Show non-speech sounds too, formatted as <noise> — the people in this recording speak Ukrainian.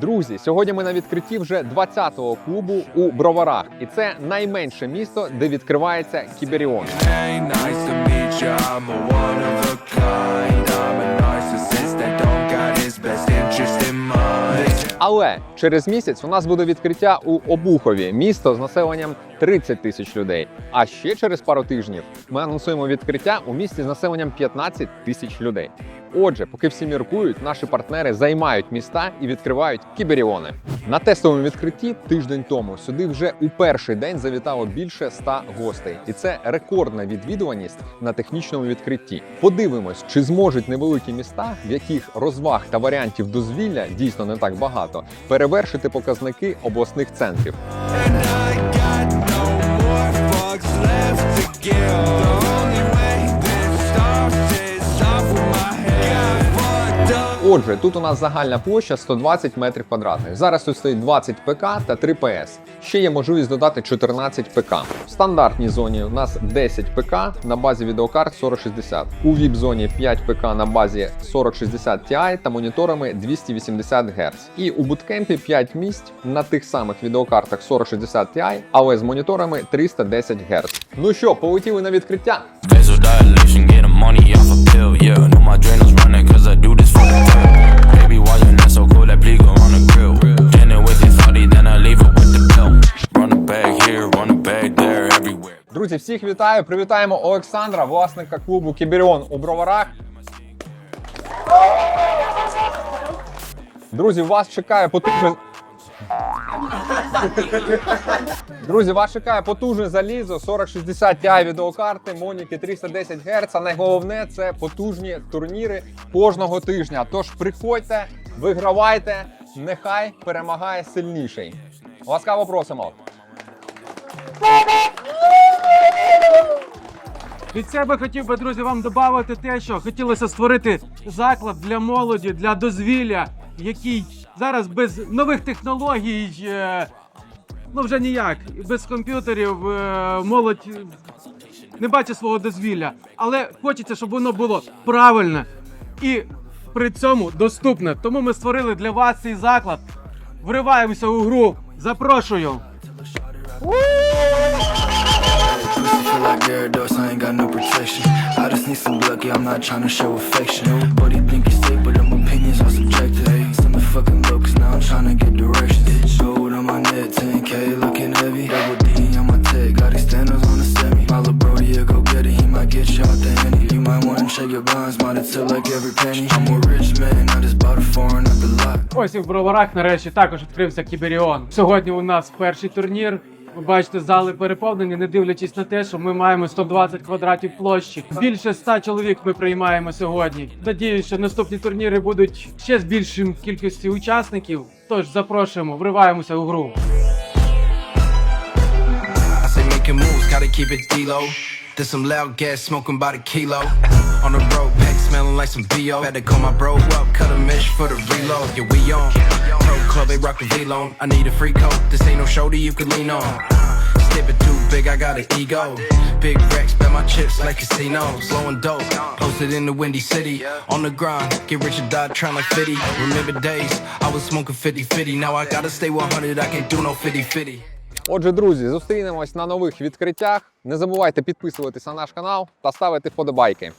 Друзі, сьогодні ми на відкритті вже 20-го клубу у Броварах, і це найменше місто, де відкривається Кіберіон. Hey, nice Але через місяць у нас буде відкриття у Обухові, місто з населенням 30 тисяч людей. А ще через пару тижнів ми анонсуємо відкриття у місті з населенням 15 тисяч людей. Отже, поки всі міркують, наші партнери займають міста і відкривають кіберіони. На тестовому відкритті тиждень тому сюди вже у перший день завітало більше 100 гостей, і це рекордна відвідуваність на технічному відкритті. Подивимось, чи зможуть невеликі міста, в яких розваг та варіантів дозвілля дійсно не так багато, перевершити показники обласних центрів. Отже, тут у нас загальна площа 120 метрів квадратних. Зараз тут стоїть 20 ПК та 3 ПС. Ще є можливість додати 14 ПК. В стандартній зоні у нас 10 ПК на базі відеокарт 4060. У VIP-зоні 5 ПК на базі 4060 Ti та моніторами 280 Гц. І у буткемпі 5 місць на тих самих відеокартах 4060 Ti, але з моніторами 310 Гц. Ну що, полетіли на відкриття? Друзі, всіх вітаю! Привітаємо Олександра, власника клубу Кіберіон у Броварах. Друзі, вас чекає потужне. Друзі, вас чекає потужне залізо, 4060 Ti відеокарти, Моніки 310 Гц. А найголовне це потужні турніри кожного тижня. Тож приходьте, вигравайте, нехай перемагає сильніший. Ласкаво просимо. Від себе хотів би, друзі, вам додати те, що хотілося створити заклад для молоді, для дозвілля, який зараз без нових технологій, е, ну вже ніяк, без комп'ютерів е, молодь не бачить свого дозвілля. Але хочеться, щоб воно було правильне і при цьому доступне. Тому ми створили для вас цей заклад. Вриваємося у гру. Запрошую. Got no protection. I just need some luck, yeah, I'm not trying to show affection. But he think he's sick, but them opinions are subjective. Send me fucking low, cause now I'm trying to get directions. Gold on my neck, 10k looking heavy. Double D on my tech, got extenders on the semi. My little brody, yeah, go get it, he might get you out the henny. You might wanna check your blinds, might have took like every penny. I'm a rich man, I just bought a foreign at the lot. Ось і в броварах нарешті також відкрився Кіберіон. Сьогодні у нас перший турнір. Ви бачите, зали переповнені, не дивлячись на те, що ми маємо 120 квадратів площі. Більше 100 чоловік ми приймаємо сьогодні. Надіюсь, що наступні турніри будуть ще з більшим кількістю учасників. Тож запрошуємо, вриваємося у гру. There's some loud gas smoking by the kilo. <laughs> On the road, pack smelling like some VO. Better call my bro up, cut a mesh for the reload. Yeah, we on. Pro club, they rock the V-Lone. I need a free coat, this ain't no shoulder you can lean on. Step too big, I got an ego. Big racks, bet my chips like casinos. Blowing dope, posted in the windy city. On the grind, get rich or die trying like 50. Remember days, I was smoking 50-50. Now I gotta stay 100, I can't do no 50-50. Отже, друзі, зустрінемось на нових відкриттях. Не забувайте підписуватися на наш канал та ставити вподобайки.